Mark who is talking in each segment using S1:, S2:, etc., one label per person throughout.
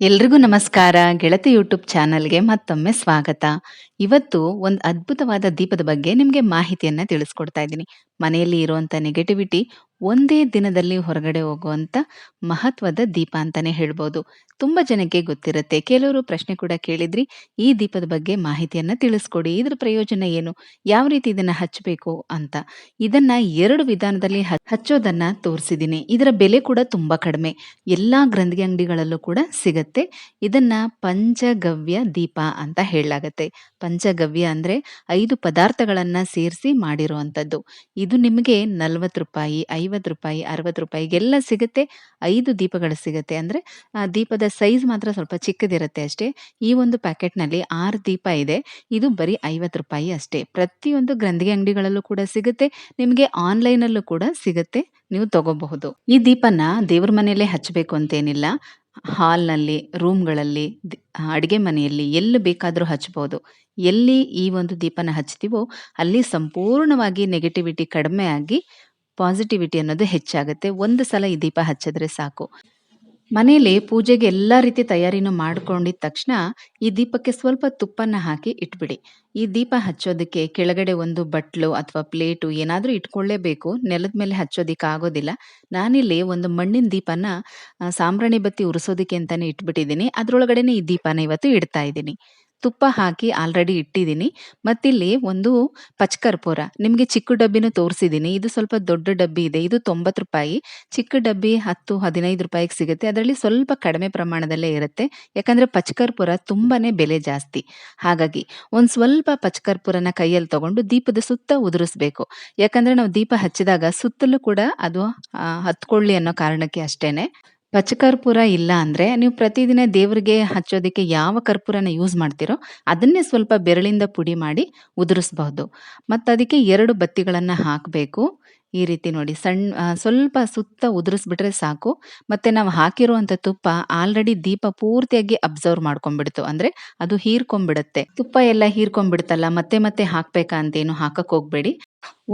S1: ಎಲ್ರಿಗೂ ನಮಸ್ಕಾರ. ಗೆಳತಿ ಯೂಟ್ಯೂಬ್ ಚಾನಲ್ಗೆ ಮತ್ತೊಮ್ಮೆ ಸ್ವಾಗತ. ಇವತ್ತು ಒಂದು ಅದ್ಭುತವಾದ ದೀಪದ ಬಗ್ಗೆ ನಿಮಗೆ ಮಾಹಿತಿಯನ್ನ ತಿಳಿಸ್ಕೊಡ್ತಾ ಇದ್ದೀನಿ. ಮನೆಯಲ್ಲಿ ಇರುವಂತ ನೆಗೆಟಿವಿಟಿ ಒಂದೇ ದಿನದಲ್ಲಿ ಹೊರಗಡೆ ಹೋಗುವಂತ ಮಹತ್ವದ ದೀಪ ಅಂತಾನೆ ಹೇಳ್ಬೋದು. ತುಂಬಾ ಜನಕ್ಕೆ ಗೊತ್ತಿರುತ್ತೆ. ಕೆಲವರು ಪ್ರಶ್ನೆ ಕೂಡ ಕೇಳಿದ್ರಿ, ಈ ದೀಪದ ಬಗ್ಗೆ ಮಾಹಿತಿಯನ್ನ ತಿಳಿಸ್ಕೊಡಿ. ಇದ್ರ ಪ್ರಯೋಜನ ಏನು? ಯಾವ ರೀತಿ ಇದನ್ನ ಹಚ್ಚಬೇಕು ಅಂತ. ಇದನ್ನ ಎರಡು ವಿಧಾನದಲ್ಲಿ ಹಚ್ಚೋದನ್ನ ತೋರಿಸಿದ್ದೀನಿ ಇದರ ಬೆಲೆ ಕೂಡ ತುಂಬಾ ಕಡಿಮೆ. ಎಲ್ಲಾ ಗ್ರಂಥಿ ಅಂಗಡಿಗಳಲ್ಲೂ ಕೂಡ ಸಿಗತ್ತೆ. ಇದನ್ನ ಪಂಚಗವ್ಯ ದೀಪ ಅಂತ ಹೇಳಲಾಗತ್ತೆ. ಪಂಚಗವ್ಯ ಅಂದ್ರೆ ಐದು ಪದಾರ್ಥಗಳನ್ನ ಸೇರಿಸಿ ಮಾಡಿರುವಂತದ್ದು. ಇದು ನಿಮಗೆ ನಲ್ವತ್ತು ರೂಪಾಯಿ ಐವತ್ತು ರೂಪಾಯಿ, ಅರವತ್ತು ರೂಪಾಯಿಗೆಲ್ಲ ಸಿಗುತ್ತೆ. ಐದು ದೀಪಗಳು ಸಿಗುತ್ತೆ. ಅಂದರೆ ದೀಪದ ಸೈಜ್ ಮಾತ್ರ ಸ್ವಲ್ಪ ಚಿಕ್ಕದಿರುತ್ತೆ ಅಷ್ಟೇ. ಈ ಒಂದು ಪ್ಯಾಕೆಟ್ನಲ್ಲಿ ಆರು ದೀಪ ಇದೆ. ಇದು ಬರೀ ಐವತ್ತು ರೂಪಾಯಿ ಅಷ್ಟೇ. ಪ್ರತಿಯೊಂದು ಗ್ರಂಥಿಗೆ ಅಂಗಡಿಗಳಲ್ಲೂ ಕೂಡ ಸಿಗುತ್ತೆ. ನಿಮಗೆ ಆನ್ಲೈನಲ್ಲೂ ಕೂಡ ಸಿಗುತ್ತೆ. ನೀವು ತಗೋಬಹುದು. ಈ ದೀಪನ ದೇವ್ರ ಮನೆಯಲ್ಲೇ ಹಚ್ಚಬೇಕು ಅಂತೇನಿಲ್ಲ. ಹಾಲ್ನಲ್ಲಿ ರೂಮ್ಗಳಲ್ಲಿ ಅಡುಗೆ ಮನೆಯಲ್ಲಿ ಎಲ್ಲಿ ಬೇಕಾದರೂ ಹಚ್ಬೋದು. ಎಲ್ಲಿ ಈ ಒಂದು ದೀಪನ ಹಚ್ತೀವೋ ಅಲ್ಲಿ ಸಂಪೂರ್ಣವಾಗಿ ನೆಗೆಟಿವಿಟಿ ಕಡಿಮೆ ಆಗಿ ಪಾಸಿಟಿವಿಟಿ ಅನ್ನೋದು ಹೆಚ್ಚಾಗುತ್ತೆ. ಒಂದು ಸಲ ಈ ದೀಪ ಹಚ್ಚಿದ್ರೆ ಸಾಕು. ಮನೆಯಲ್ಲಿ ಪೂಜೆಗೆ ಎಲ್ಲ ರೀತಿ ತಯಾರಿನೂ ಮಾಡ್ಕೊಂಡಿದ ತಕ್ಷಣ ಈ ದೀಪಕ್ಕೆ ಸ್ವಲ್ಪ ತುಪ್ಪನ ಹಾಕಿ ಇಟ್ಬಿಡಿ. ಈ ದೀಪ ಹಚ್ಚೋದಕ್ಕೆ ಕೆಳಗಡೆ ಒಂದು ಬಟ್ಲು ಅಥವಾ ಪ್ಲೇಟು ಏನಾದರೂ ಇಟ್ಕೊಳ್ಳೇಬೇಕು. ನೆಲದ ಮೇಲೆ ಹಚ್ಚೋದಿಕ್ಕೆ ಆಗೋದಿಲ್ಲ. ನಾನಿಲ್ಲಿ ಒಂದು ಮಣ್ಣಿನ ದೀಪನ ಸಾಂಬ್ರಾಣಿ ಬತ್ತಿ ಉರಿಸೋದಕ್ಕೆ ಅಂತಲೇ ಇಟ್ಬಿಟ್ಟಿದ್ದೀನಿ. ಅದರೊಳಗಡೆನೇ ಈ ದೀಪನ ಇವತ್ತು ಇಡ್ತಾ ಇದ್ದೀನಿ. ತುಪ್ಪ ಹಾಕಿ ಆಲ್ರೆಡಿ ಇಟ್ಟಿದ್ದೀನಿ. ಮತ್ತಿಲ್ಲಿ ಒಂದು ಪಚ್ಕರ್ಪೂರ. ನಿಮಗೆ ಚಿಕ್ಕ ಡಬ್ಬಿನೂ ತೋರಿಸಿದ್ದೀನಿ. ಇದು ಸ್ವಲ್ಪ ದೊಡ್ಡ ಡಬ್ಬಿ ಇದೆ. ಇದು ತೊಂಬತ್ತು ರೂಪಾಯಿ. ಚಿಕ್ಕ ಡಬ್ಬಿ ಹತ್ತು, ಹದಿನೈದು ರೂಪಾಯಿಗೆ ಸಿಗುತ್ತೆ. ಅದರಲ್ಲಿ ಸ್ವಲ್ಪ ಕಡಿಮೆ ಪ್ರಮಾಣದಲ್ಲೇ ಇರುತ್ತೆ. ಯಾಕಂದರೆ ಪಚ್ಕರ್ಪೂರ ತುಂಬಾ ಬೆಲೆ ಜಾಸ್ತಿ. ಹಾಗಾಗಿ ಒಂದು ಸ್ವಲ್ಪ ಪಚ್ಕರ್ಪೂರನ ಕೈಯಲ್ಲಿ ತಗೊಂಡು ದೀಪದ ಸುತ್ತ ಉದುರಿಸ್ಬೇಕು. ಯಾಕಂದರೆ ನಾವು ದೀಪ ಹಚ್ಚಿದಾಗ ಸುತ್ತಲೂ ಕೂಡ ಅದು ಹತ್ಕೊಳ್ಳಿ ಅನ್ನೋ ಕಾರಣಕ್ಕೆ ಪಚಕರ್ಪೂರ ಇಲ್ಲ ಅಂದ್ರೆ ನೀವು ಪ್ರತಿದಿನ ದೇವರಿಗೆ ಹಚ್ಚೋದಕ್ಕೆ ಯಾವ ಕರ್ಪೂರನ ಯೂಸ್ ಮಾಡ್ತೀರೋ ಅದನ್ನೇ ಸ್ವಲ್ಪ ಬೆರಳಿಂದ ಪುಡಿ ಮಾಡಿ ಉದುರಿಸಬಹುದು. ಮತ್ತು ಅದಕ್ಕೆ ಎರಡು ಬತ್ತಿಗಳನ್ನು ಹಾಕಬೇಕು. ಈ ರೀತಿ ನೋಡಿ. ಸಣ್ಣ ಸ್ವಲ್ಪ ಸುತ್ತ ಉದುರಿಸ್ಬಿಟ್ರೆ ಸಾಕು. ಮತ್ತೆ ನಾವು ಹಾಕಿರುವಂತ ತುಪ್ಪ ಆಲ್ರೆಡಿ ದೀಪ ಪೂರ್ತಿಯಾಗಿ ಅಬ್ಸರ್ವ್ ಮಾಡ್ಕೊಂಡ್ಬಿಡ್ತು. ಅಂದ್ರೆ ಅದು ಹೀರ್ಕೊಂಡ್ಬಿಡುತ್ತೆ. ತುಪ್ಪ ಎಲ್ಲ ಹೀರ್ಕೊಂಡ್ಬಿಡ್ತಲ್ಲ, ಮತ್ತೆ ಮತ್ತೆ ಹಾಕ್ಬೇಕಾ ಅಂತೇನು ಹಾಕಕ್ ಹೋಗ್ಬೇಡಿ.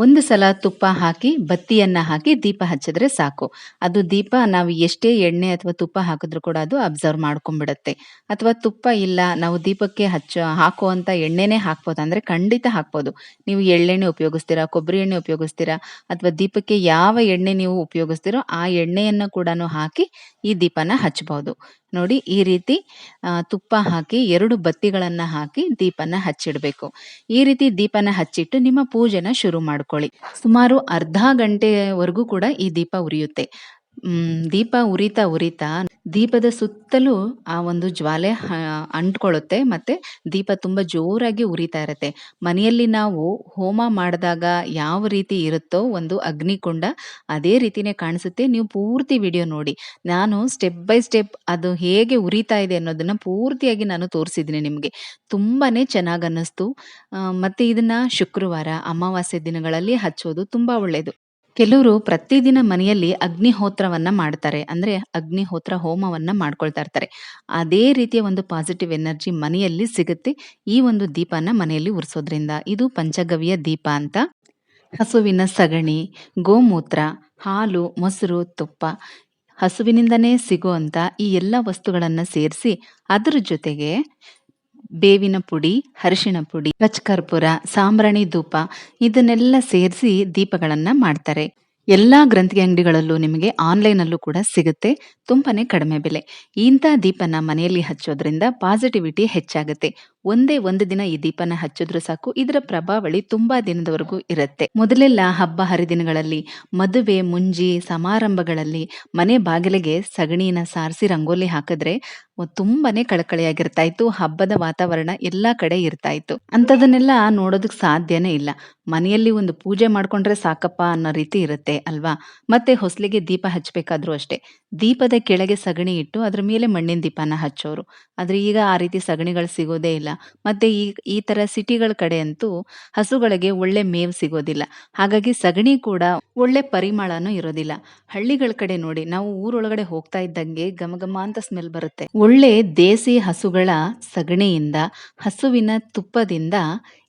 S1: ಒಂದು ಸಲ ತುಪ್ಪ ಹಾಕಿ, ಬತ್ತಿಯನ್ನ ಹಾಕಿ ದೀಪ ಹಚ್ಚಿದ್ರೆ ಸಾಕು. ಅದು ದೀಪ ನಾವು ಎಷ್ಟೇ ಎಣ್ಣೆ ಅಥವಾ ತುಪ್ಪ ಹಾಕಿದ್ರು ಕೂಡ ಅದು ಅಬ್ಸರ್ವ್ ಮಾಡ್ಕೊಂಡ್ಬಿಡುತ್ತೆ. ಅಥವಾ ತುಪ್ಪ ಇಲ್ಲ, ನಾವು ದೀಪಕ್ಕೆ ಹಚ್ಚ, ಹಾಕುವಂತ ಎಣ್ಣೆನೇ ಹಾಕ್ಬೋದು. ಅಂದ್ರೆ ಖಂಡಿತ ಹಾಕ್ಬೋದು. ನೀವು ಎಳ್ಳೆಣ್ಣೆ ಉಪಯೋಗಿಸ್ತೀರಾ, ಕೊಬ್ಬರಿ ಎಣ್ಣೆ ಉಪಯೋಗಿಸ್ತೀರಾ ಅಥವಾ ದೀಪಕ್ಕೆ ಯಾವ ಎಣ್ಣೆ ನೀವು ಉಪಯೋಗಿಸ್ತೀರೋ ಆ ಎಣ್ಣೆಯನ್ನು ಕೂಡ ಹಾಕಿ ಈ ದೀಪನ ಹಚ್ಚಬಹುದು ನೋಡಿ ಈ ರೀತಿ ತುಪ್ಪ ಹಾಕಿ ಎರಡು ಬತ್ತಿಗಳನ್ನ ಹಾಕಿ ದೀಪನ ಹಚ್ಚಿಡಬೇಕು. ಈ ರೀತಿ ದೀಪನ ಹಚ್ಚಿಟ್ಟು ನಿಮ್ಮ ಪೂಜೆನ ಶುರು ಮಾಡ್ಕೊಳ್ಳಿ. ಸುಮಾರು ಅರ್ಧ ಗಂಟೆವರೆಗೂ ಕೂಡ ಈ ದೀಪ ಉರಿಯುತ್ತೆ. ದೀಪ ಉರಿತಾ ಉರಿತಾ ದೀಪದ ಸುತ್ತಲೂ ಆ ಒಂದು ಜ್ವಾಲೆ ಅಂಟ್ಕೊಳ್ಳುತ್ತೆ ಮತ್ತೆ ದೀಪ ತುಂಬಾ ಜೋರಾಗಿ ಉರಿತಾ ಇರುತ್ತೆ. ಮನೆಯಲ್ಲಿ ನಾವು ಹೋಮ ಮಾಡಿದಾಗ ಯಾವ ರೀತಿ ಇರುತ್ತೋ ಒಂದು ಅಗ್ನಿಕುಂಡ ಅದೇ ರೀತಿನೇ ಕಾಣಿಸುತ್ತೆ. ನೀವು ಪೂರ್ತಿ ವಿಡಿಯೋ ನೋಡಿ. ನಾನು ಸ್ಟೆಪ್ ಬೈ ಸ್ಟೆಪ್ ಅದು ಹೇಗೆ ಉರಿತಾ ಇದೆ ಅನ್ನೋದನ್ನ ಪೂರ್ತಿಯಾಗಿ ನಾನು ತೋರಿಸಿದ್ದೀನಿ ನಿಮಗೆ. ತುಂಬಾನೇ ಚೆನ್ನಾಗಿ ಅನ್ನಿಸ್ತು. ಮತ್ತೆ ಇದನ್ನ ಶುಕ್ರವಾರ, ಅಮಾವಾಸ್ಯೆ ದಿನಗಳಲ್ಲಿ ಹಚ್ಚೋದು ತುಂಬಾ ಒಳ್ಳೆಯದು ಕೆಲವರು ಪ್ರತಿದಿನ ಮನೆಯಲ್ಲಿ ಅಗ್ನಿಹೋತ್ರವನ್ನ ಮಾಡ್ತಾರೆ. ಅಂದ್ರೆ ಅಗ್ನಿಹೋತ್ರ ಹೋಮವನ್ನ ಮಾಡ್ಕೊಳ್ತಾ ಇರ್ತಾರೆ. ಅದೇ ರೀತಿಯ ಒಂದು ಪಾಸಿಟಿವ್ ಎನರ್ಜಿ ಮನೆಯಲ್ಲಿ ಸಿಗುತ್ತೆ ಈ ಒಂದು ದೀಪನ ಮನೆಯಲ್ಲಿ ಉರಿಸೋದ್ರಿಂದ. ಇದು ಪಂಚಗವ್ಯ ದೀಪ ಅಂತ. ಹಸುವಿನ ಸಗಣಿ, ಗೋಮೂತ್ರ, ಹಾಲು, ಮೊಸರು, ತುಪ್ಪ ಹಸುವಿನಿಂದನೇ ಸಿಗುವಂತ ಈ ಎಲ್ಲ ವಸ್ತುಗಳನ್ನು ಸೇರಿಸಿ ಅದರ ಜೊತೆಗೆ ಬೇವಿನ ಪುಡಿ, ಅರಿಶಿಣ ಪುಡಿ ಕರ್ಪೂರ, ಸಾಂಬ್ರಾಣಿ ಧೂಪ ಇದನ್ನೆಲ್ಲ ಸೇರಿಸಿ ದೀಪಗಳನ್ನ ಮಾಡ್ತಾರೆ. ಎಲ್ಲಾ ಗ್ರಂಥಿ ಅಂಗಡಿಗಳಲ್ಲೂ ನಿಮಗೆ ಆನ್ಲೈನಲ್ಲೂ ಕೂಡ ಸಿಗುತ್ತೆ. ತುಂಬಾನೇ ಕಡಿಮೆ ಬೆಲೆ. ಇಂಥ ದೀಪನ ಮನೆಯಲ್ಲಿ ಹಚ್ಚೋದ್ರಿಂದ ಪಾಸಿಟಿವಿಟಿ ಹೆಚ್ಚಾಗುತ್ತೆ. ಒಂದೇ ಒಂದು ದಿನ ಈ ದೀಪನ ಹಚ್ಚಿದ್ರು ಸಾಕು. ಇದರ ಪ್ರಭಾವಳಿ ತುಂಬಾ ದಿನದವರೆಗೂ ಇರುತ್ತೆ. ಮೊದಲೆಲ್ಲ ಹಬ್ಬ ಹರಿದಿನಗಳಲ್ಲಿ ಮದುವೆ, ಮುಂಜಿ, ಸಮಾರಂಭಗಳಲ್ಲಿ ಮನೆ ಬಾಗಿಲಿಗೆ ಸಗಣಿನ ಸಾರಿಸಿ ರಂಗೋಲಿ ಹಾಕಿದ್ರೆ ತುಂಬಾನೇ ಕಳಕಳಿಯಾಗಿರ್ತಾ ಇತ್ತು. ಹಬ್ಬದ ವಾತಾವರಣ ಎಲ್ಲಾ ಕಡೆ ಇರ್ತಾ ಇತ್ತು. ಅಂಥದನ್ನೆಲ್ಲ ನೋಡೋದಕ್ ಸಾಧ್ಯನೇ ಇಲ್ಲ. ಮನೆಯಲ್ಲಿ ಒಂದು ಪೂಜೆ ಮಾಡ್ಕೊಂಡ್ರೆ ಸಾಕಪ್ಪ ಅನ್ನೋ ರೀತಿ ಇರುತ್ತೆ ಅಲ್ವಾ? ಮತ್ತೆ ಹೊಸಲಿಗೆ ದೀಪ ಹಚ್ಬೇಕಾದ್ರೂ ಅಷ್ಟೇ. ದೀಪದ ಕೆಳಗೆ ಸಗಣಿ ಇಟ್ಟು ಅದ್ರ ಮೇಲೆ ಮಣ್ಣಿನ ದೀಪನ ಹಚ್ಚೋರು. ಆದ್ರೆ ಈಗ ಆ ರೀತಿ ಸಗಣಿಗಳು ಸಿಗೋದೇ ಇಲ್ಲ ಮತ್ತೆ ಈ ಈ ತರ ಸಿಟಿಗಳ ಕಡೆ ಅಂತೂ ಹಸುಗಳಿಗೆ ಒಳ್ಳೆ ಮೇವು ಸಿಗೋದಿಲ್ಲ ಹಾಗಾಗಿ ಸಗಣಿ ಕೂಡ ಒಳ್ಳೆ ಪರಿಮಳನೂ ಇರೋದಿಲ್ಲ ಹಳ್ಳಿಗಳ ಕಡೆ ನೋಡಿ, ನಾವು ಊರೊಳಗಡೆ ಹೋಗ್ತಾ ಇದ್ದಂಗೆ ಘಮ ಘಮ ಅಂತ ಸ್ಮೆಲ್ ಬರುತ್ತೆ ಒಳ್ಳೆ ದೇಸಿ ಹಸುಗಳ ಸಗಣಿಯಿಂದ, ಹಸುವಿನ ತುಪ್ಪದಿಂದ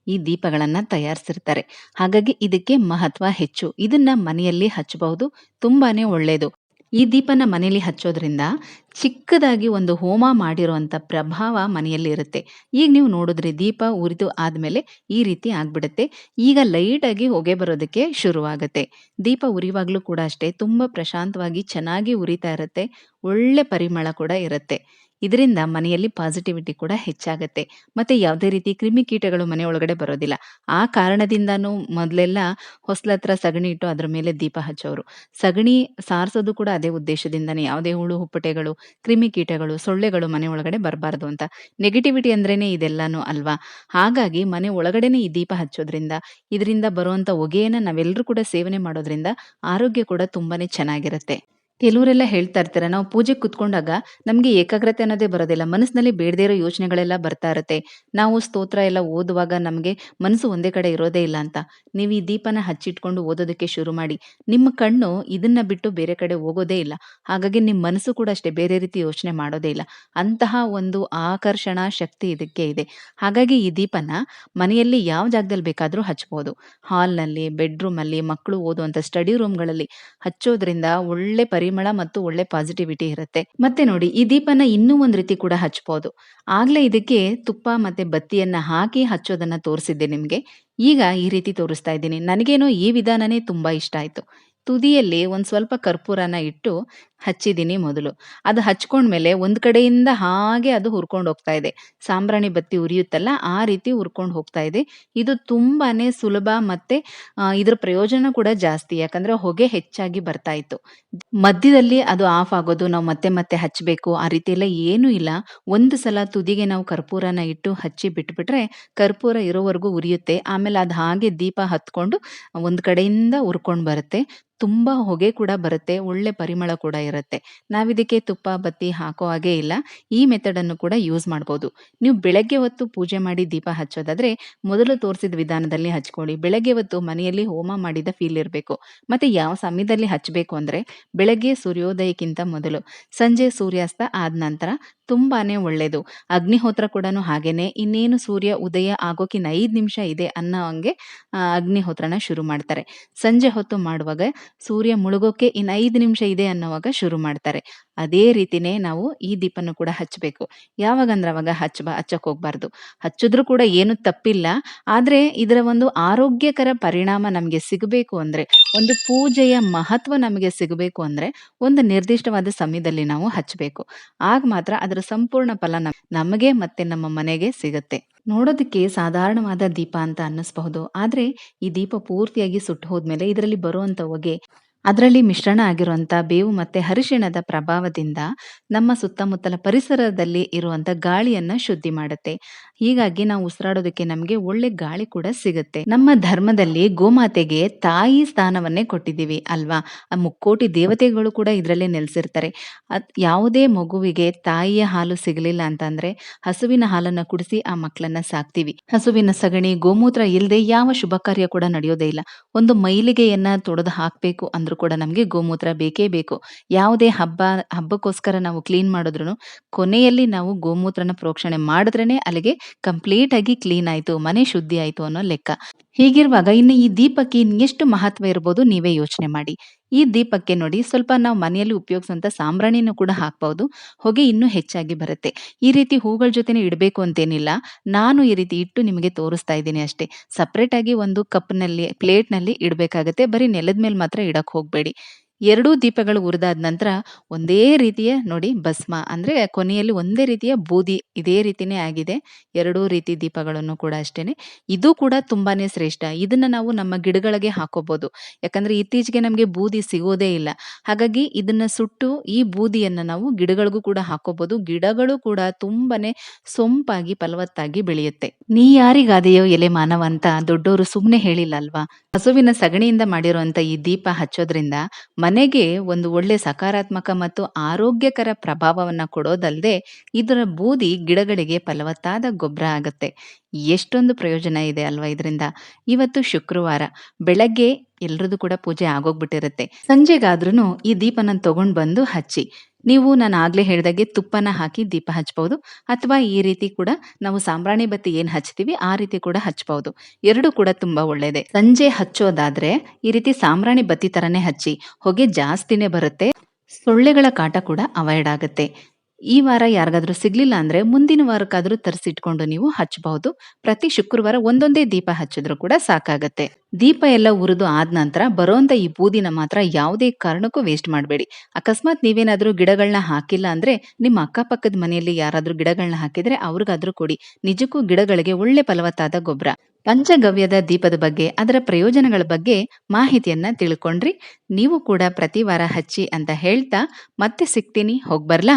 S1: ಈ ದೀಪಗಳನ್ನ ತಯಾರಿಸಿರ್ತಾರೆ. ಹಾಗಾಗಿ ಇದಕ್ಕೆ ಮಹತ್ವ ಹೆಚ್ಚು. ಇದನ್ನ ಮನೆಯಲ್ಲಿ ಹಚ್ಚಬಹುದು. ತುಂಬಾನೇ ಒಳ್ಳೇದು. ಈ ದೀಪನ ಮನೆಯಲ್ಲಿ ಹಚ್ಚೋದ್ರಿಂದ ಚಿಕ್ಕದಾಗಿ ಒಂದು ಹೋಮ ಮಾಡಿರುವಂತ ಪ್ರಭಾವ ಮನೆಯಲ್ಲಿ ಇರುತ್ತೆ. ಈಗ ನೀವು ನೋಡಿದ್ರೆ ದೀಪ ಉರಿದು ಆದ್ಮೇಲೆ ಈ ರೀತಿ ಆಗ್ಬಿಡುತ್ತೆ. ಈಗ ಲೈಟಾಗಿ ಹೊಗೆ ಬರೋದಕ್ಕೆ ಶುರುವಾಗುತ್ತೆ. ದೀಪ ಉರಿವಾಗ್ಲೂ ಕೂಡ ಅಷ್ಟೇ ತುಂಬಾ ಪ್ರಶಾಂತವಾಗಿ ಚೆನ್ನಾಗಿ ಉರಿತಾ ಇರುತ್ತೆ. ಒಳ್ಳೆ ಪರಿಮಳ ಕೂಡ ಇರುತ್ತೆ. ಇದರಿಂದ ಮನೆಯಲ್ಲಿ ಪಾಸಿಟಿವಿಟಿ ಕೂಡ ಹೆಚ್ಚಾಗುತ್ತೆ ಮತ್ತೆ ಯಾವುದೇ ರೀತಿ ಕ್ರಿಮಿಕೀಟಗಳು ಮನೆ ಒಳಗಡೆ ಬರೋದಿಲ್ಲ. ಆ ಕಾರಣದಿಂದನೂ ಮೊದಲೆಲ್ಲ ಹೊಸ್ಲತ್ರ ಸಗಣಿ ಇಟ್ಟು ಅದ್ರ ಮೇಲೆ ದೀಪ ಹಚ್ಚೋರು. ಸಗಣಿ ಸಾರಿಸೋದು ಕೂಡ ಅದೇ ಉದ್ದೇಶದಿಂದನೇ ಯಾವುದೇ ಹುಳು ಹುಪ್ಪಟೆಗಳು, ಕ್ರಿಮಿಕೀಟಗಳು, ಸೊಳ್ಳೆಗಳು ಮನೆ ಒಳಗಡೆ ಬರಬಾರ್ದು ಅಂತ. ನೆಗೆಟಿವಿಟಿ ಅಂದ್ರೇನೆ ಇದೆಲ್ಲಾನು ಅಲ್ವಾ? ಹಾಗಾಗಿ ಮನೆ ಒಳಗಡೆನೆ ಈ ದೀಪ ಹಚ್ಚೋದ್ರಿಂದ, ಇದರಿಂದ ಬರುವಂತ ಹೊಗೆಯನ್ನ ನಾವೆಲ್ಲರೂ ಕೂಡ ಸೇವನೆ ಮಾಡೋದ್ರಿಂದ ಆರೋಗ್ಯ ಕೂಡ ತುಂಬಾನೇ ಚೆನ್ನಾಗಿರುತ್ತೆ. ಕೆಲವರೆಲ್ಲ ಹೇಳ್ತಾ ಇರ್ತಾರೆ, ನಾವು ಪೂಜೆಗೆ ಕುತ್ಕೊಂಡಾಗ ನಮ್ಗೆ ಏಕಾಗ್ರತೆ ಅನ್ನೋದೇ ಬರೋದಿಲ್ಲ. ಮನಸ್ಸಿನಲ್ಲಿ ಬೇಡದೇ ಇರೋ ಯೋಚನೆಗಳೆಲ್ಲ ಬರ್ತಾ ಇರುತ್ತೆ. ನಾವು ಸ್ತೋತ್ರ ಎಲ್ಲ ಓದುವಾಗ ನಮ್ಗೆ ಮನಸ್ಸು ಒಂದೇ ಕಡೆ ಇರೋದೇ ಇಲ್ಲ ಅಂತ. ನೀವು ಈ ದೀಪನ ಹಚ್ಚಿಟ್ಕೊಂಡು ಓದೋದಕ್ಕೆ ಶುರು ಮಾಡಿ. ನಿಮ್ಮ ಕಣ್ಣು ಇದನ್ನ ಬಿಟ್ಟು ಬೇರೆ ಕಡೆ ಹೋಗೋದೇ ಇಲ್ಲ. ಹಾಗಾಗಿ ನಿಮ್ಮ ಮನಸ್ಸು ಕೂಡ ಅಷ್ಟೇ ಬೇರೆ ರೀತಿ ಯೋಚನೆ ಮಾಡೋದೇ ಇಲ್ಲ. ಅಂತಹ ಒಂದು ಆಕರ್ಷಣಾ ಶಕ್ತಿ ಇದಕ್ಕೆ ಇದೆ. ಹಾಗಾಗಿ ಈ ದೀಪನ ಮನೆಯಲ್ಲಿ ಯಾವ ಜಾಗದಲ್ಲಿ ಬೇಕಾದ್ರೂ ಹಚ್ಬೋದು. ಹಾಲ್‌ನಲ್ಲಿ, ಬೆಡ್‌ರೂಮಲ್ಲಿ, ಮಕ್ಕಳು ಓದುವಂತ ಸ್ಟಡಿ ರೂಮ್‌ಗಳಲ್ಲಿ ಹಚ್ಚೋದ್ರಿಂದ ಒಳ್ಳೆ ಪರಿಮಳ ಮತ್ತು ಒಳ್ಳೆ ಪಾಸಿಟಿವಿಟಿ ಇರುತ್ತೆ. ಮತ್ತೆ ನೋಡಿ, ಈ ದೀಪನ ಇನ್ನೂ ಒಂದ್ ರೀತಿ ಕೂಡ ಹಚ್ಬೋದು. ಆಗ್ಲೇ ಇದಕ್ಕೆ ತುಪ್ಪ ಮತ್ತೆ ಬತ್ತಿಯನ್ನ ಹಾಕಿ ಹಚ್ಚೋದನ್ನ ತೋರಿಸಿದ್ದೆ ನಿಮ್ಗೆ. ಈಗ ಈ ರೀತಿ ತೋರಿಸ್ತಾ ಇದ್ದೀನಿ. ನನಗೇನೋ ಈ ವಿಧಾನನೇ ತುಂಬಾ ಇಷ್ಟ ಆಯ್ತು. ತುದಿಯಲ್ಲಿ ಒಂದು ಸ್ವಲ್ಪ ಕರ್ಪೂರನ ಇಟ್ಟು ಹಚ್ಚಿದ್ದೀನಿ ಮೊದಲು. ಅದು ಹಚ್ಕೊಂಡ್ಮೇಲೆ ಒಂದು ಕಡೆಯಿಂದ ಹಾಗೆ ಅದು ಹುರ್ಕೊಂಡು ಹೋಗ್ತಾ ಇದೆ. ಸಾಂಬ್ರಾಣಿ ಬತ್ತಿ ಉರಿಯುತ್ತಲ್ಲ ಆ ರೀತಿ ಹುರ್ಕೊಂಡು ಹೋಗ್ತಾ ಇದೆ. ಇದು ತುಂಬಾನೇ ಸುಲಭ ಮತ್ತೆ ಇದ್ರ ಪ್ರಯೋಜನ ಕೂಡ ಜಾಸ್ತಿ. ಯಾಕಂದ್ರೆ ಹೊಗೆ ಹೆಚ್ಚಾಗಿ ಬರ್ತಾ ಇತ್ತು. ಮಧ್ಯದಲ್ಲಿ ಅದು ಆಫ್ ಆಗೋದು, ನಾವು ಮತ್ತೆ ಮತ್ತೆ ಹಚ್ಚಬೇಕು ಆ ರೀತಿ ಎಲ್ಲ ಏನೂ ಇಲ್ಲ. ಒಂದು ಸಲ ತುದಿಗೆ ನಾವು ಕರ್ಪೂರನ ಇಟ್ಟು ಹಚ್ಚಿ ಬಿಟ್ಬಿಟ್ರೆ ಕರ್ಪೂರ ಇರೋವರೆಗೂ ಉರಿಯುತ್ತೆ. ಆಮೇಲೆ ಅದು ಹಾಗೆ ದೀಪ ಹತ್ಕೊಂಡು ಒಂದು ಕಡೆಯಿಂದ ಉರ್ಕೊಂಡು ಬರುತ್ತೆ. ತುಂಬಾ ಹೊಗೆ ಕೂಡ ಬರುತ್ತೆ. ಒಳ್ಳೆ ಪರಿಮಳ ಕೂಡ ಇರುತ್ತೆ. ನಾವಿದಕ್ಕೆ ತುಪ್ಪ, ಬತ್ತಿ ಹಾಕೋ ಹಾಗೆ ಇಲ್ಲ. ಈ ಮೆಥಡ್ ಅನ್ನು ಕೂಡ ಯೂಸ್ ಮಾಡ್ಬೋದು. ನೀವು ಬೆಳಗ್ಗೆ ಹೊತ್ತು ಪೂಜೆ ಮಾಡಿ ದೀಪ ಹಚ್ಚೋದಾದ್ರೆ ಮೊದಲು ತೋರಿಸಿದ ವಿಧಾನದಲ್ಲಿ ಹಚ್ಕೊಳ್ಳಿ. ಬೆಳಗ್ಗೆ ಹೊತ್ತು ಮನೆಯಲ್ಲಿ ಹೋಮ ಮಾಡಿದ ಫೀಲ್ ಇರಬೇಕು ಮತ್ತೆ ಯಾವ ಸಮಯದಲ್ಲಿ ಹಚ್ಚಬೇಕು ಅಂದ್ರೆ ಬೆಳಗ್ಗೆ ಸೂರ್ಯೋದಯಕ್ಕಿಂತ ಮೊದಲು, ಸಂಜೆ ಸೂರ್ಯಾಸ್ತ ಆದ ನಂತರ ತುಂಬಾನೇ ಒಳ್ಳೆಯದು ಅಗ್ನಿಹೋತ್ರ ಕೂಡ ಹಾಗೇನೆ. ಇನ್ನೇನು ಸೂರ್ಯ ಉದಯ ಆಗೋಕಿನ್ನ ಐದು 5 ನಿಮಿಷ ಇದೆ ಅನ್ನೋ ಹಂಗೆ ಅಗ್ನಿಹೋತ್ರನ ಶುರು ಮಾಡ್ತಾರೆ. ಸಂಜೆ ಹೊತ್ತು ಮಾಡುವಾಗ ಸೂರ್ಯ ಮುಳುಗೋಕೆ ಇನ್ನು ಐದು ನಿಮಿಷ ಇದೆ ಅನ್ನೋವಾಗ ಶುರು ಮಾಡ್ತಾರೆ. ಅದೇ ರೀತಿನೇ ನಾವು ಈ ದೀಪನ ಕೂಡ ಹಚ್ಚಬೇಕು ಯಾವಾಗಂದ್ರೆ ಅವಾಗ ಹಚ್ ಹಚ್ಚಕ್ ಹೋಗ್ಬಾರ್ದು. ಹಚ್ಚಿದ್ರೂ ಕೂಡ ಏನು ತಪ್ಪಿಲ್ಲ. ಆದ್ರೆ ಇದರ ಒಂದು ಆರೋಗ್ಯಕರ ಪರಿಣಾಮ ನಮ್ಗೆ ಸಿಗಬೇಕು ಅಂದ್ರೆ, ಒಂದು ಪೂಜೆಯ ಮಹತ್ವ ನಮಗೆ ಸಿಗಬೇಕು ಅಂದ್ರೆ ಒಂದು ನಿರ್ದಿಷ್ಟವಾದ ಸಮಯದಲ್ಲಿ ನಾವು ಹಚ್ಚಬೇಕು ಆಗ ಮಾತ್ರ ಅದರ ಸಂಪೂರ್ಣ ಫಲ ನಮಗೆ ಮತ್ತೆ ನಮ್ಮ ಮನೆಗೆ ಸಿಗತ್ತೆ. ನೋಡೋದಕ್ಕೆ ಸಾಧಾರಣವಾದ ದೀಪ ಅಂತ ಅನ್ನಿಸ್ಬಹುದು. ಆದ್ರೆ ಈ ದೀಪ ಪೂರ್ತಿಯಾಗಿ ಸುಟ್ಟು ಹೋದ್ಮೇಲೆ ಇದರಲ್ಲಿ ಬರುವಂತ ಹೊಗೆ, ಅದರಲ್ಲಿ ಮಿಶ್ರಣ ಆಗಿರುವಂತ ಬೇವು ಮತ್ತೆ ಹರಿಶಿಣದ ಪ್ರಭಾವದಿಂದ ನಮ್ಮ ಸುತ್ತಮುತ್ತಲ ಪರಿಸರದಲ್ಲಿ ಇರುವಂತ ಗಾಳಿಯನ್ನ ಶುದ್ಧಿ ಮಾಡುತ್ತೆ. ಹೀಗಾಗಿ ನಾವು ಉಸಿರಾಡೋದಕ್ಕೆ ನಮ್ಗೆ ಒಳ್ಳೆ ಗಾಳಿ ಕೂಡ ಸಿಗುತ್ತೆ. ನಮ್ಮ ಧರ್ಮದಲ್ಲಿ ಗೋಮಾತೆಗೆ ತಾಯಿ ಸ್ಥಾನವನ್ನೇ ಕೊಟ್ಟಿದ್ದೀವಿ ಅಲ್ವಾ? ಆ ಮುಕ್ಕೋಟಿ ದೇವತೆಗಳು ಕೂಡ ಇದ್ರಲ್ಲೇ ನೆಲೆಸಿರ್ತಾರೆ. ಯಾವುದೇ ಮಗುವಿಗೆ ತಾಯಿಯ ಹಾಲು ಸಿಗಲಿಲ್ಲ ಅಂತಂದ್ರೆ ಹಸುವಿನ ಹಾಲನ್ನ ಕುಡಿಸಿ ಆ ಮಕ್ಕಳನ್ನ ಸಾಕ್ತೀವಿ. ಹಸುವಿನ ಸಗಣಿ, ಗೋಮೂತ್ರ ಇಲ್ಲದೆ ಯಾವ ಶುಭ ಕಾರ್ಯ ಕೂಡ ನಡೆಯೋದೇ ಇಲ್ಲ. ಒಂದು ಮೈಲಿಗೆಯನ್ನ ತೊಡೆದು ಹಾಕ್ಬೇಕು ಅಂದ್ರೂ ಕೂಡ ನಮ್ಗೆ ಗೋಮೂತ್ರ ಬೇಕೇ ಬೇಕು. ಯಾವುದೇ ಹಬ್ಬ ಹಬ್ಬಕ್ಕೋಸ್ಕರ ನಾವು ಕ್ಲೀನ್ ಮಾಡಿದ್ರು ಕೊನೆಯಲ್ಲಿ ನಾವು ಗೋಮೂತ್ರನ ಪ್ರೋಕ್ಷಣೆ ಮಾಡಿದ್ರೇನೆ ಅಲ್ಲಿಗೆ ಕಂಪ್ಲೀಟ್ ಆಗಿ ಕ್ಲೀನ್ ಆಯ್ತು, ಮನೆ ಶುದ್ಧಿ ಆಯ್ತು ಅನ್ನೋ ಲೆಕ್ಕ. ಹೀಗಿರುವಾಗ ಇನ್ನು ಈ ದೀಪಕ್ಕೆ ಇನ್ನೆಷ್ಟು ಮಹತ್ವ ಇರ್ಬೋದು ನೀವೇ ಯೋಚನೆ ಮಾಡಿ. ಈ ದೀಪಕ್ಕೆ ನೋಡಿ ಸ್ವಲ್ಪ ನಾವು ಮನೆಯಲ್ಲಿ ಉಪಯೋಗಿಸುವಂತ ಸಾಂಬ್ರಾಣಿನೂ ಕೂಡ ಹಾಕ್ಬಹುದು. ಹೊಗೆ ಇನ್ನೂ ಹೆಚ್ಚಾಗಿ ಬರುತ್ತೆ. ಈ ರೀತಿ ಹೂಗಳ ಜೊತೆನೆ ಇಡಬೇಕು ಅಂತೇನಿಲ್ಲ. ನಾನು ಈ ರೀತಿ ಇಟ್ಟು ನಿಮಗೆ ತೋರಿಸ್ತಾ ಇದ್ದೀನಿ ಅಷ್ಟೇ. ಸೆಪರೇಟ್ ಆಗಿ ಒಂದು ಕಪ್‌ನಲ್ಲಿ, ಪ್ಲೇಟ್‌ನಲ್ಲಿ ಇಡಬೇಕಾಗತ್ತೆ. ಬರೀ ನೆಲದ ಮೇಲೆ ಮಾತ್ರ ಇಡಕ್ ಹೋಗ್ಬೇಡಿ. ಎರಡೂ ದೀಪಗಳು ಉರಿದಾದ ನಂತರ ಒಂದೇ ರೀತಿಯ ನೋಡಿ ಭಸ್ಮ ಅಂದ್ರೆ ಕೊನೆಯಲ್ಲಿ ಒಂದೇ ರೀತಿಯ ಬೂದಿ ಇದೇ ರೀತಿನೇ ಆಗಿದೆ. ಎರಡೂ ರೀತಿ ದೀಪಗಳನ್ನು ಕೂಡ ಅಷ್ಟೇನೆ. ಇದು ಕೂಡ ತುಂಬಾನೇ ಶ್ರೇಷ್ಠ. ಇದನ್ನ ನಾವು ನಮ್ಮ ಗಿಡಗಳಿಗೆ ಹಾಕೋಬಹುದು. ಯಾಕಂದ್ರೆ ಇತ್ತೀಚೆಗೆ ನಮ್ಗೆ ಬೂದಿ ಸಿಗೋದೇ ಇಲ್ಲ. ಹಾಗಾಗಿ ಇದನ್ನ ಸುಟ್ಟು ಈ ಬೂದಿಯನ್ನ ನಾವು ಗಿಡಗಳಿಗೂ ಕೂಡ ಹಾಕೋಬಹುದು. ಗಿಡಗಳು ಕೂಡ ತುಂಬಾನೇ ಸೊಂಪಾಗಿ ಫಲವತ್ತಾಗಿ ಬೆಳೆಯುತ್ತೆ. ನೀ ಯಾರಿಗಾದೆಯೋ ಎಲೆ ಮಾನವ ಅಂತ ದೊಡ್ಡವರು ಸುಮ್ನೆ ಹೇಳಿಲ್ಲ ಅಲ್ವಾ? ಹಸುವಿನ ಸಗಣಿಯಿಂದ ಮಾಡಿರುವಂತ ಈ ದೀಪ ಹಚ್ಚೋದ್ರಿಂದ ಮನೆಗೆ ಒಂದು ಒಳ್ಳೆ ಸಕಾರಾತ್ಮಕ ಮತ್ತು ಆರೋಗ್ಯಕರ ಪ್ರಭಾವವನ್ನ ಕೊಡೋದಲ್ಲದೆ ಇದರ ಬೂದಿ ಗಿಡಗಳಿಗೆ ಫಲವತ್ತಾದ ಗೊಬ್ಬರ ಆಗತ್ತೆ. ಎಷ್ಟೊಂದು ಪ್ರಯೋಜನ ಇದೆ ಅಲ್ವಾ ಇದರಿಂದ? ಇವತ್ತು ಶುಕ್ರವಾರ. ಬೆಳಗ್ಗೆ ಎಲ್ರದ್ದು ಕೂಡ ಪೂಜೆ ಆಗೋಗ್ಬಿಟ್ಟಿರುತ್ತೆ. ಸಂಜೆಗಾದ್ರೂ ಈ ದೀಪನ ತಗೊಂಡ್ ಬಂದು ಹಚ್ಚಿ. ನೀವು ನಾನು ಆಗ್ಲೇ ಹೇಳಿದಾಗೆ ತುಪ್ಪನ ಹಾಕಿ ದೀಪ ಹಚ್ಬಹುದು ಅಥವಾ ಈ ರೀತಿ ಕೂಡ ನಾವು ಸಾಂಬ್ರಾಣಿ ಬತ್ತಿ ಏನ್ ಹಚ್ತೀವಿ, ಆ ರೀತಿ ಕೂಡ ಹಚ್ಬಹುದು ಎರಡು ಕೂಡ ತುಂಬಾ ಒಳ್ಳೇದೆ. ಸಂಜೆ ಹಚ್ಚೋದಾದ್ರೆ ಈ ರೀತಿ ಸಾಂಬ್ರಾಣಿ ಬತ್ತಿ ತರನೇ ಹಚ್ಚಿ, ಹೊಗೆ ಜಾಸ್ತಿನೇ ಬರುತ್ತೆ. ಸೊಳ್ಳೆಗಳ ಕಾಟ ಕೂಡ ಅವಾಯ್ಡ್ ಆಗುತ್ತೆ. ಈ ವಾರ ಯಾರಿಗಾದ್ರೂ ಸಿಗ್ಲಿಲ್ಲ ಅಂದ್ರೆ ಮುಂದಿನ ವಾರಕ್ಕಾದ್ರೂ ತರಿಸಿಟ್ಕೊಂಡು ನೀವು ಹಚ್ಚಬಹುದು ಪ್ರತಿ ಶುಕ್ರವಾರ ಒಂದೊಂದೇ ದೀಪ ಹಚ್ಚಿದ್ರು ಕೂಡ ಸಾಕಾಗತ್ತೆ. ದೀಪ ಎಲ್ಲ ಉರಿದು ಆದ ನಂತರ ಬರೋಂತ ಈ ಬೂದಿನ ಮಾತ್ರ ಯಾವುದೇ ಕಾರಣಕ್ಕೂ ವೇಸ್ಟ್ ಮಾಡಬೇಡಿ. ಅಕಸ್ಮಾತ್ ನೀವೇನಾದ್ರೂ ಗಿಡಗಳನ್ನ ಹಾಕಿಲ್ಲ ಅಂದ್ರೆ ನಿಮ್ಮ ಅಕ್ಕಪಕ್ಕದ ಮನೆಯಲ್ಲಿ ಯಾರಾದ್ರೂ ಗಿಡಗಳನ್ನ ಹಾಕಿದ್ರೆ ಅವ್ರಿಗಾದ್ರೂ ಕೊಡಿ. ನಿಜಕ್ಕೂ ಗಿಡಗಳಿಗೆ ಒಳ್ಳೆ ಫಲವತ್ತಾದ ಗೊಬ್ಬರ ಪಂಚಗವ್ಯದ ದೀಪದ ಬಗ್ಗೆ, ಅದರ ಪ್ರಯೋಜನಗಳ ಬಗ್ಗೆ ಮಾಹಿತಿಯನ್ನ ತಿಳ್ಕೊಂಡ್ರಿ. ನೀವು ಕೂಡ ಪ್ರತಿ ವಾರ ಹಚ್ಚಿ ಅಂತ ಹೇಳ್ತಾ ಮತ್ತೆ ಸಿಗ್ತೀನಿ. ಹೋಗ್ಬರ್ಲಾ